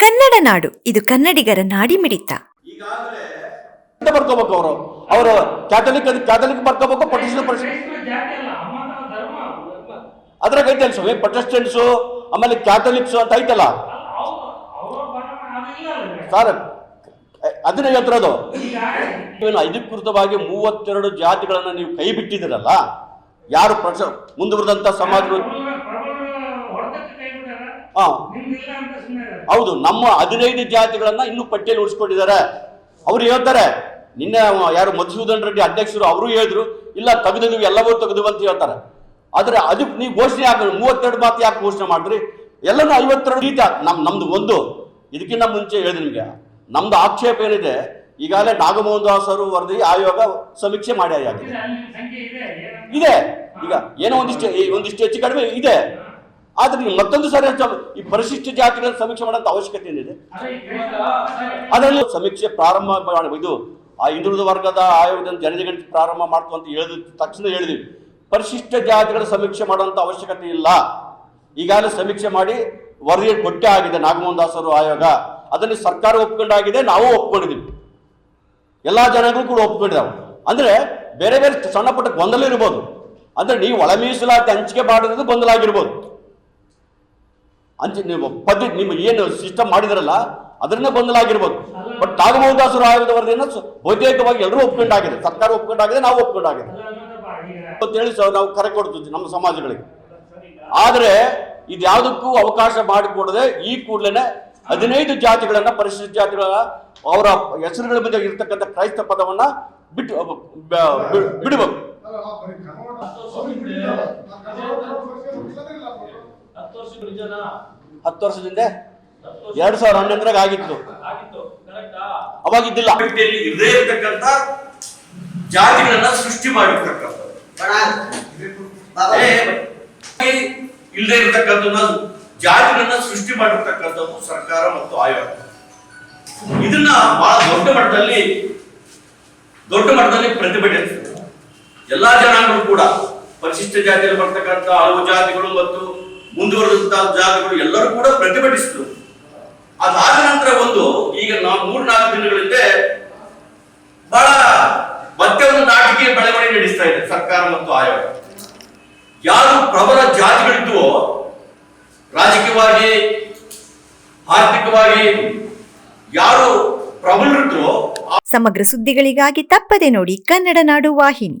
ಕನ್ನಡ ನಾಡು, ಇದು ಕನ್ನಡಿಗರ ನಾಡಿ ಮಿಡಿತ ಅಂತ ಬರ್ಕೋಬೇಕು ಅವರು? ಅವರು ಕ್ಯಾಥಲಿಕ್ ಅದು ಕ್ಯಾಥಲಿಕ್ ಬರ್ಕೋಬೇಕು ಧರ್ಮ ಅದ್ರಾಗ ಐತೆ ಸ್ವಾಮಿ ಪ್ರೊಟೆಸ್ಟೆಂಟ್ಸು ಆಮೇಲೆ ಕ್ಯಾಥಲಿಕ್ಸ್ ಅಂತ ಐತಲ್ಲ? ಸರ್ ಅದನ್ನ ಹೇಳ್ತಿರೋದು ಏನು ಅಧಿಕೃತವಾಗಿ ಮೂವತ್ತೆರಡು ಜಾತಿಗಳನ್ನ ನೀವು ಕೈ ಬಿಟ್ಟಿದ್ದೀರಲ್ಲ, ಯಾರು ಪ್ರಸ ಮುಂದುವರೆದಂತ ಸಮಾಜಗಳು ಪ್ರಬಲ ಪ್ರಬಲ ಹೊಡೆತಕ್ಕೆ ಕೈ ಬಿಟ್ಟಾರ ಹಾ ನಿಮ್ದಿಲ್ಲ ಅಂತ ಸುಮ್ಮನೆ ಹೌದು ನಮ್ಮ ಹದಿನೈದು ಜಾತಿಗಳನ್ನ ಇನ್ನು ಪಟ್ಟಿಯಲ್ಲಿ ಉಳಿಸ್ಕೊಂಡಿದ್ದಾರೆ. ಅವ್ರು ಹೇಳ್ತಾರೆ ನಿನ್ನೆ ಯಾರು ಮಧುಸೂದನ್ ರೆಡ್ಡಿ ಅಧ್ಯಕ್ಷರು ಅವರು ಹೇಳಿದ್ರು ಇಲ್ಲ ತೆಗೆದಿದ್ವಿ ಎಲ್ಲವೂ ತೆಗೆದು ಅಂತ ಹೇಳ್ತಾರೆ. ಆದ್ರೆ ಅದಕ್ಕೆ ನೀವು ಘೋಷಣೆ ಹಾಕಿದ್ರು ಮೂವತ್ತೆರಡು ಮಾತು ಯಾಕೆ ಘೋಷಣೆ ಮಾಡಿದ್ರಿ? ಎಲ್ಲನೂ ಐವತ್ತೆರಡು ರೀತಿ ನಮ್ ನಮ್ದು ಒಂದು. ಇದಕ್ಕಿಂತ ಮುಂಚೆ ಹೇಳಿದೆ ನಿಮಗೆ. ನಮ್ದು ಆಕ್ಷೇಪ ಏನಿದೆ ಈಗಾಗಲೇ ನಾಗಮೋಹನ್ ದಾಸ್ ಅವರು ವರದಿ ಆಯೋಗ ಸಮೀಕ್ಷೆ ಮಾಡಿ ಆಗಿದೆ ಇದೆ, ಈಗ ಏನೋ ಒಂದಿಷ್ಟು ಈ ಒಂದಿಷ್ಟು ಹೆಚ್ಚು ಕಡಿಮೆ ಇದೆ. ಆದ್ರೆ ನೀವು ಮತ್ತೊಂದು ಸಾರಿ ಈ ಪರಿಶಿಷ್ಟ ಜಾತಿಗಳ ಸಮೀಕ್ಷೆ ಮಾಡೋಂಥ ಅವಶ್ಯಕತೆ ಏನಿದೆ? ಅದೇ ಅದರಲ್ಲಿ ಸಮೀಕ್ಷೆ ಪ್ರಾರಂಭ ಇದು ಆ ಹಿಂದುಳಿದ ವರ್ಗದ ಆಯೋಗದ ಜನಗಣತಿ ಪ್ರಾರಂಭ ಮಾಡ್ತು ಅಂತ ಹೇಳಿದ ತಕ್ಷಣ ಹೇಳಿದ್ವಿ. ಪರಿಶಿಷ್ಟ ಜಾತಿಗಳ ಸಮೀಕ್ಷೆ ಮಾಡುವಂತ ಅವಶ್ಯಕತೆ ಇಲ್ಲ. ಈಗಾಗಲೇ ಸಮೀಕ್ಷೆ ಮಾಡಿ ವರದಿ ಕೊಟ್ಟೆ ಆಗಿದೆ ನಾಗಮೋಹನ್ ದಾಸರು ಅವರು ಆಯೋಗ. ಅದನ್ನು ಸರ್ಕಾರ ಒಪ್ಕೊಂಡಾಗಿದೆ ನಾವು ಒಪ್ಕೊಂಡಿದ್ದೀವಿ. ಎಲ್ಲಾ ಜನಗಳು ಕೂಡ ಒಪ್ಕೊಂಡಿದ್ದಾವೆ ಅಂದ್ರೆ ಬೇರೆ ಬೇರೆ ಸಣ್ಣ ಪುಟ್ಟ ಗೊಂದಲ ಇರ್ಬೋದು. ಅಂದ್ರೆ ನೀವು ಒಳ ಮೀಸಲಾತಿ ಹಂಚಿಕೆ ಮಾಡಿರೋದು ಗೊಂದಲ ಆಗಿರ್ಬೋದು. ಹಂಚಿ ನೀವು ಪದ್ಧತಿ ನಿಮ್ಮ ಏನು ಸಿಸ್ಟಮ್ ಮಾಡಿದ್ರಲ್ಲ ಅದರಿಂದ ಗೊಂದಲ ಆಗಿರ್ಬೋದು ಬಟ್ ನಾಗಮೋಹದಾಸರು ಆಯೋಗದ ವರದಿಯನ್ನು ಬಹುತೇಕವಾಗಿ ಎಲ್ಲರೂ ಒಪ್ಕೊಂಡಾಗಿದೆ. ಸರ್ಕಾರ ಒಪ್ಕೊಂಡಾಗಿದೆ, ನಾವು ಒಪ್ಕೊಂಡಾಗಿದೆ. ಅಂತೇಳಿ ನಾವು ಕರೆ ಕೊಡ್ತಿದ್ವಿ ನಮ್ಮ ಸಮಾಜಗಳಿಗೆ. ಆದರೆ ಇದ್ಯಾವುದಕ್ಕೂ ಅವಕಾಶ ಮಾಡಿಕೊಡದೆ ಈ ಕೂಡಲೇ ಹದಿನೈದು ಜಾತಿಗಳನ್ನು, ಪರಿಶಿಷ್ಟ ಜಾತಿಗಳ ಅವರ ಹೆಸರುಗಳ ಮುಂದೆ ಇರ್ತಕ್ಕಂಥ ಕ್ರೈಸ್ತ ಪದವನ್ನ ಬಿಟ್ಟು ಬಿಡಬೇಕು. ಹತ್ತು ವರ್ಷದ ಹಿಂದೆ? ಹತ್ತು ವರ್ಷದಿಂದ ಎರಡ್ ಸಾವಿರ ಹನ್ನೊಂದರಾಗ ಆಗಿತ್ತು. ಆಗಿತ್ತು ಕರೆಕ್ಟಾ ಅವಾಗ ಇದ್ದಿಲ್ಲ ಇರದೇ ಇರತಕ್ಕಂತ ಜಾತಿಗಳನ್ನ ಸೃಷ್ಟಿ ಮಾಡಿರ್ತಕ್ಕಂಥ ಇಲ್ಲದೆ ಇರತಕ್ಕಂಥ ಜಾತಿಗಳನ್ನ ಸೃಷ್ಟಿ ಮಾಡಿರ್ತಕ್ಕಂಥದ್ದು ಸರ್ಕಾರ ಮತ್ತು ಆಯೋಗ. ಇದನ್ನ ಬಹಳ ದೊಡ್ಡ ಮಟ್ಟದಲ್ಲಿ ದೊಡ್ಡ ಮಟ್ಟದಲ್ಲಿ ಪ್ರತಿಭಟಿಸ್ತದೆ ಎಲ್ಲಾ ಜನಾಂಗಗಳು ಕೂಡ ಪರಿಶಿಷ್ಟ ಜಾತಿಯಲ್ಲಿ ಬರ್ತಕ್ಕಂಥ ಹಲವು ಜಾತಿಗಳು ಮತ್ತು ಮುಂದುವರೆದಂತಹ ಜಾಗಗಳು ಎಲ್ಲರೂ ಕೂಡ ಪ್ರತಿಭಟಿಸಿದ್ರು. ಅದಾದ ನಂತರ ಒಂದು, ಈಗ ನಾವು ಮೂರ್ನಾಲ್ಕು ದಿನಗಳಿಂದ ಬಹಳ ಮತ್ತೆ ಒಂದು ನಾಟಕೀಯ ಬೆಳವಣಿಗೆ ನಡೆಸ್ತಾ ಇದೆ ಸರ್ಕಾರ ಮತ್ತು ಆಯೋಗ. ಯಾರು ಪ್ರಬಲ ಜಾತಿಗಳಿದ್ವೋ, ರಾಜಕೀಯವಾಗಿ, ಆರ್ಥಿಕವಾಗಿ ಯಾರು ಪ್ರಬಲರಿದ್ವೋ ಸಮಗ್ರ ಸುದ್ದಿಗಳಿಗಾಗಿ ತಪ್ಪದೆ ನೋಡಿ ಕನ್ನಡ ನಾಡು ವಾಹಿನಿ.